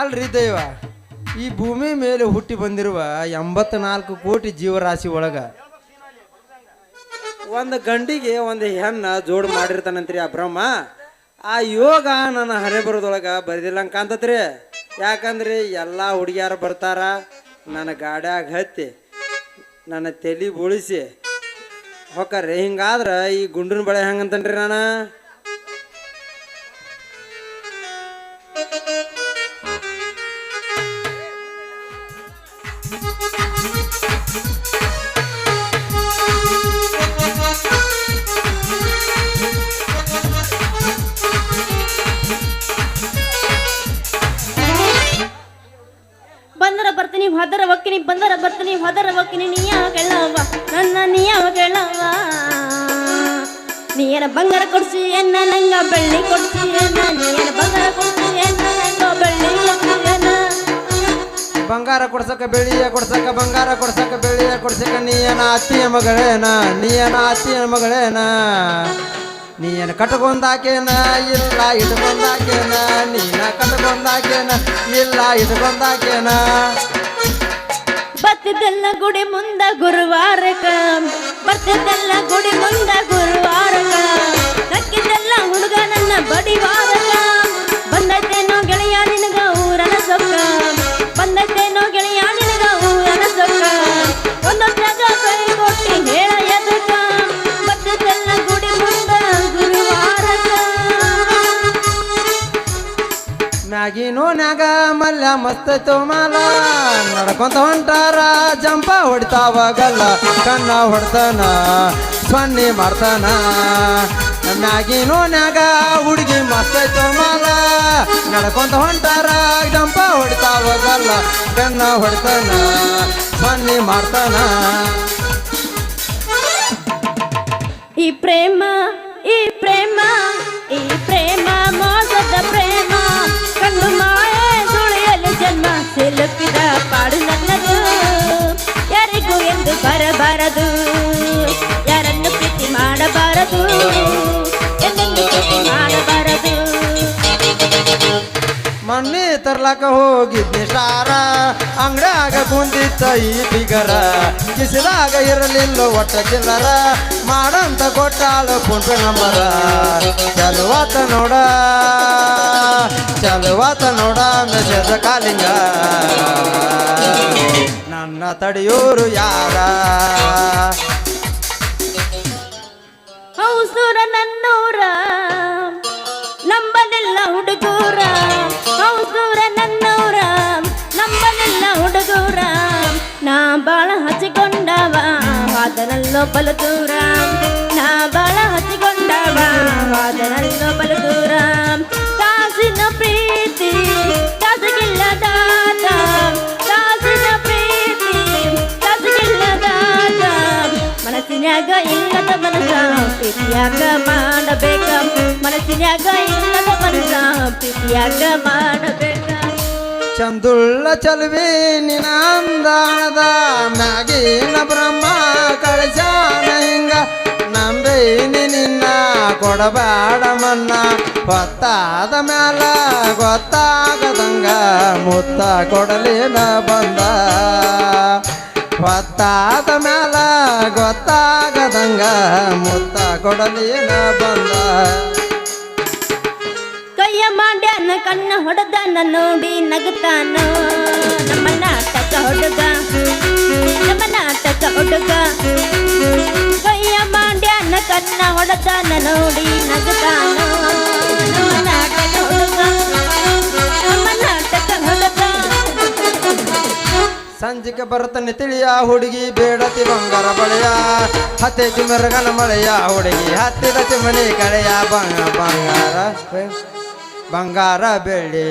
ಅಲ್ರಿ ದೈವ, ಈ ಭೂಮಿ ಮೇಲೆ ಹುಟ್ಟಿ ಬಂದಿರುವ ಎಂಬತ್ನಾಲ್ಕು ಕೋಟಿ ಜೀವರಾಶಿ ಒಳಗ ಒಂದು ಗಂಡಿಗೆ ಒಂದು ಹೆಣ್ಣ ಜೋಡು ಮಾಡಿರ್ತಾನಂತ್ರಿ ಆ ಬ್ರಹ್ಮ. ಆ ಯೋಗ ನನ್ನ ಹರೆ ಬರೋದೊಳಗ ಬರೆದಿಲ್ಲಂಗ ಕಾಂತತ್ರಿ ಯಾಕಂದ್ರೆ ಎಲ್ಲ ಹುಡುಗಿಯಾರು ಬರ್ತಾರ, ನನ್ನ ಗಾಡ್ಯಾಗ ಹತ್ತಿ, ನನ್ನ ತಲೆ ಬೋಳಿಸಿ. ರೀ ಹಿಂಗಾದ್ರೆ ಈ ಗುಂಡಿನ ಬಳೆ ಹೆಂಗಂತನ್ರಿ ನಾನು? ಹೋದರ ಒಕ್ಕಿನಿ ಬಂದರ ಬರ್ತೀನಿ ಹೋದರ ಒಕ್ಕಿನಿ ನೀಯ ಕೇಳವ್ವ ನನ್ನ ನೀಯ ಕೇಳವ್ವ ನೀಯನ ಬಂಗಾರ ಕೊಡ್ಸಿ ಎನ್ನ ನಂಗ ಬೆಳ್ಳಿ ಕೊಡ್ಸಿ ಎನ್ನ ಬಂಗಾರ ಕೊಡ್ಸಕ ಬೆಳ್ಳಿಯ ಕೊಡ್ಸಕ ಬಂಗಾರ ಕೊಡ್ಸಕ ಬೆಳ್ಳಿಯ ಕೊಡ್ಸಕ ನೀಯನ ಅತ್ತಿಯ ಮಗಳೇನ, ನೀಯನ ಅತ್ತಿಯ ಮಗಳೇನ? ನೀನ ಕಟ್ಕೊಂಡಾಕೇನ, ಇಲ್ಲ ಇಟ್ಕೊಂಡಾಕೇನ? ನೀನ ಕಟ್ಕೊಂಡಾಕೇನ, ಇಲ್ಲ ಇಟ್ಕೊಂಡಾಕೇನ? ಬರ್ತಿದ್ದೆಲ್ಲ ಗುಡಿ ಮುಂದ ಗುರುವಾರಕ ಬತ್ತಿದ್ದೆಲ್ಲ ಗುಡಿ ಮುಂದ ಮ್ಯಾಗಿನೋನ್ಯಾಗ ಮಲ್ಲ ಮಸ್ತ ತೋಮಲ ನಡ್ಕೊಂತ ಹೊಂಟಾರ, ಜಂಪ ಹೊಡ್ತಾವಾಗಲ್ಲ. ಕನ್ನ ಹೊಡ್ತಾನ ಸೊನ್ನೆ ಮಾಡ್ತಾನ. ಮ್ಯಾಗಿನೋನ್ಯಾಗ ಹುಡುಗಿ ಮಸ್ತ ತೋಮಲ ನಡ್ಕೊಂತ ಹೊಂಟಾರ, ಜಂಪ ಹೊಡ್ತಾವಾಗಲ್ಲ. ಕಣ್ಣ ಹೊಡ್ತಾನ ಸ್ವನ್ನಿ ಮಾಡ್ತಾನ. ಸಿಲುಕಿದ ಪಾಡು ನನ್ನದು. ಯಾರಿಗೂ ಎಂದು ಬರಬಾರದು. ಯಾರನ್ನು ಪ್ರೀತಿ ಮಾಡಬಾರದು. ಮಣ್ಣಿ ತರ್ಲಾಕ ಹೋಗಿದ್ನಿ ಸಾರ ಅಂಗಡ್ಯಾಗ ಕುಂದಿತ್ತ ಈ ಬಿಗರ. ಕಿಸಿದಾಗ ಇರಲಿಲ್ಲ ಒಟ್ಟ ಚಿಲ್ಲರ. ಮಾಡಂತ ಕೊಟ್ಟಾಳು ಕುಂಟ ನಮ್ಮರ. ಚಲುವಾತ ನೋಡ. ಚಲುವಾತ ನೋಡ ಮೆಸೇಜ್ ಕಾಲಿಂಗ. ನನ್ನ ತಡೆಯೋರು ಯಾರ? ಹೌಸೂರ ನನ್ನೂರ ನಂಬಲಿಲ್ಲ ಹುಡುಗೂರ ಹೌಸೂರ ನನ್ನೂರ ನಂಬಲಿಲ್ಲ ಹುಡುಗೂರ ನಾ ಬಾಳ ಹಚ್ಚಿಕೊಂಡವ ವಾದನಲ್ಲೋ ಬಲು ದೂರ ನಾ ಬಾಳ ಹಚ್ಚಿಕೊಂಡವ ವಾದನಲ್ಲೋ ಬಲು ದೂರ ಮನಸ್ಸಿನ್ಯಾಗ ಇಲ್ಲದ ಮನಸ ಪ್ರೀತಿಯಾಗ ಮಾಡಬೇಕ. ಮನಸ್ಸಿನ್ಯಾಗ ಇಲ್ಲದ ಮನಸ ಪ್ರೀತಿಯಾಗ ಮಾಡಬೇಕ. ಚಂದುಳ್ಳ ಚಲುವೆ ನಿನ ನಾಗಿನ ಬ್ರಹ್ಮ ಕಳಸಾನ ಹಿಂಗ. ನಂಬೇನಿ ನಿನ್ನ, ಕೊಡಬೇಡ ಮನ್ನ. ಗೊತ್ತಾದ ಮ್ಯಾಲ ಗೊತ್ತಾಗದಂಗ ಮುತ್ತ ಕೊಡಲೇನ ಬಂದ. ಹೊತ್ತಾದ ಗೊತ್ತಾಗದಂಗ ಮುತ್ತ ಕೊಡಲೇನ ಬಂದ. ಕೈಯ ಮಾಡ್ಯಾನ, ಕಣ್ಣ ಹೊಡೆದನ, ನೋಡಿ ನಗುತ್ತಾನ. ನಮ್ಮ ನಾಟಕ ಹುಡುಗ, ನಮ್ಮ ನಾಟಕ ಹುಡುಗ. ಕೈಯ ಮಾಡ್ಯಾನ, ಕಣ್ಣ ಹೊಡೆದನ, ನೋಡಿ ನಗುತ್ತಾನ. ಸಂಜಿಗೆ ಬರುತ್ತಾನೆ ತಿಳಿಯ ಹುಡುಗಿ ಬೇಡತಿ ಬಂಗಾರ ಬಳೆಯ. ಹತ್ತೆ ಮೆರಗನ ಮಳೆಯ ಹುಡುಗಿ ಹತ್ತಿದ ಚಿಮನಿ ಕಳೆಯ ಬಂಗ ಬಂಗಾರ ಬಂಗಾರ ಬೆಳ್ಳಿಯ.